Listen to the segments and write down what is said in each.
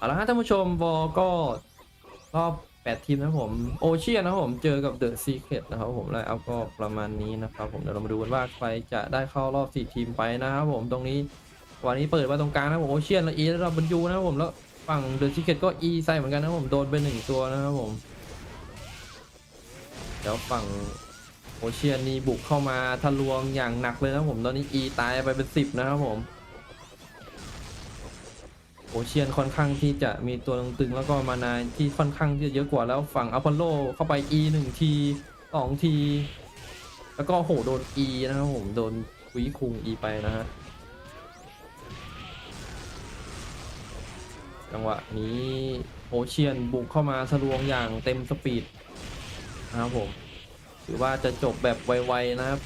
เอาละฮะท่านผู้ชมวอลก็รอบ8ทีมนะครับผมโอเชียนนะครับผมเจอกับเดอะซีเค t นะครับผมไลน์อัพก็ประมาณนี้นะครับผมเดี๋ยวเรามาดูกันว่าใครจะได้เข้ารอบ4ทีมไปนะครับผมตรงนี้วันนี้เปิดมาตรงกลางนะครับผมโอเชียนแล้วอีแล้วเราบรรยูนะครับผมแล้วฝั่งเดอะซีเค t ก็อีใส่เหมือนกันนะครับผมโดนไปหนึ่งตัวนะครับผมเดี๋ยวฝั่งโอเชียนนี่บุกเข้ามาทะลวงอย่างหนักเลยนะผมตอนนี้อีตายไปเป็นสิบนะครับผม โอเชียนค่อนข้างที่จะมีตัวตึงๆแล้วก็มานายที่ค่อนข้างที่จะเยอะกว่าแล้วฝั่งอพอลโลเข้าไป E หนึ่งทีสองที แล้วก็โหโดน E นะครับผมโดนคุยคุง E ไปนะฮะจังหวะนี้โอเชียนบุกเข้ามาทะลวงอย่างเต็มสปีดนะครับผม ถือว่าจะจบแบบไวๆนะครับ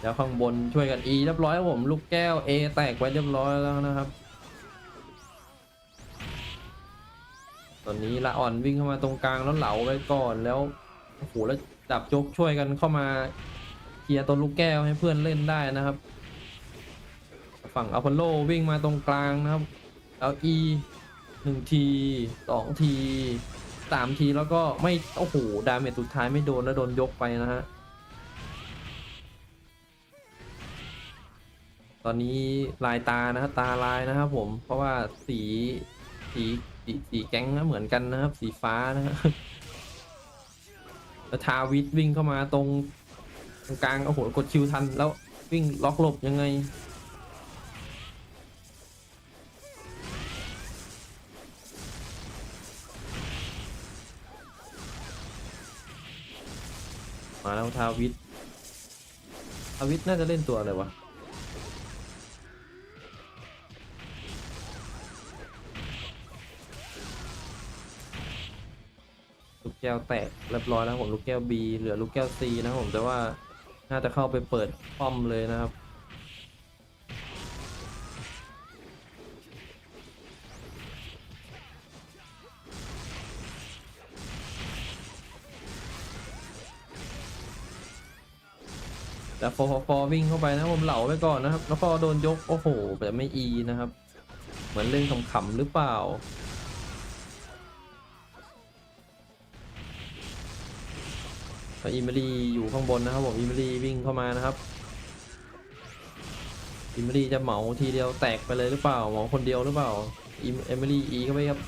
แล้วข้างบนช่วยกัน E เรียบร้อยครับผมลูกแก้ว A แตกไว้เรียบร้อยแล้วนะครับ ตอนนี้ละอ่อนวิ่งเข้ามาตรงกลางแล้วเหลาไว้ก่อนแล้วโอ้โหแล้วดับจกช่วยกันเข้ามาเคลียร์ตัวลูกแก้วให้เพื่อนเล่นได้นะครับ ฝั่งอพอลโลวิ่งมาตรงกลางนะครับแล้ว E หนึ่งทีสองทีสามทีแล้วก็ไม่โอ้โหดาเมจสุดท้ายไม่โดนแล้วโดนยกไปนะฮะ ตอนนี้ลายตานะตาลายนะครับผมเพราะว่าสีสีสีสีแก๊งนะเหมือนกันนะครับ สีฟ้านะครับแล้วทาวิทวิ่งเข้ามาตรงตรงกลางโอ้โหกดคิวทัน แล้ววิ่งล็อกหลบยังไงมาแล้วทาวิททาวิทน่าจะเล่นตัวอะไรวะ ลูกแก้วแตกเรียบร้อยแล้วผมลูกแก้ว B เหลือลูกแก้ว C นะผมแต่ว่าน่าจะเข้าไปเปิดป้อมเลยนะครับแล้วฟอฟอวิ่งเข้าไปนะผมเหลาไปก่อนนะครับ แล้วพอโดนยก โอ้โหแต่ไม่ E นะครับ เหมือนเล่นขำๆหรือเปล่า อิมเมอรี่อยู่ข้างบนนะครับผมอิมเมอรี่วิ่งเข้ามานะครับอิมเมอรี่จะเหมาทีเดียวแตกไปเลยหรือเปล่าเหมาคนเดียวหรือเปล่าอิมเอมิลี่อีเข้าไปครับ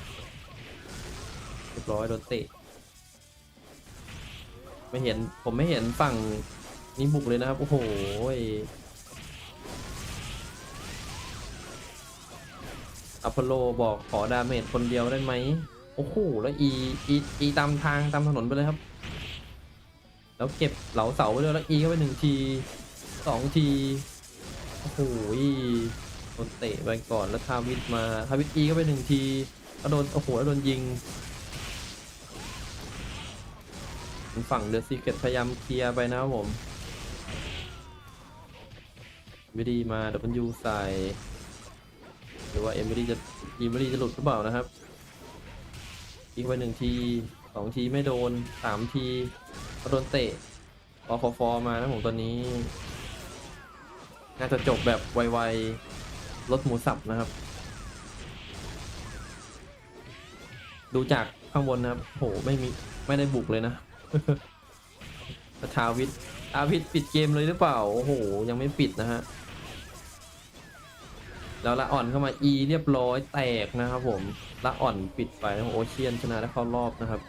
เรียบร้อยโดนเตะไม่เห็นผมไม่เห็นฝั่งนี้บุกเลยนะครับ โอ้โหอพอลโลบอกขอดาเมจคนเดียวได้ไหม โอ้โห แล้วอีอีอีตามทางตามถนนไปเลยครับ แล้วเก็บเหลาเสาไปด้วยแล้วอีเข้าไปหนึ่งทีสองทีโอ้โหโดนเตะไปก่อนแล้วทาวิทมาทาวิทอีเข้าไปหนึ่งทีแล้วโดนโอ้โหแล้วโดนยิงฝั่งเดอะซีเกตพยายามเคลียร์ไปนะครับผมไม่ดีมาดับเบิลยูใส่หรือว่าเอมิลี่จะเอมิลี่จะหลุดหรือเปล่านะครับยิงไปหนึ่งทีสองทีไม่โดนสามที โดนเตะพอฟอฟอมานะผมตอนนี้ น่าจะจบแบบไวๆรถหมูสับนะครับ ดูจากข้างบนนะครับโหไม่มีไม่ได้บุกเลยนะทาวิททาวิทปิดเกมเลยหรือเปล่า โอ้โห ยังไม่ปิดนะฮะ แล้วละอ่อนเข้ามา E เรียบร้อยแตกนะครับผม ละอ่อนปิดไปโอเชียนชนะได้เข้ารอบนะครับ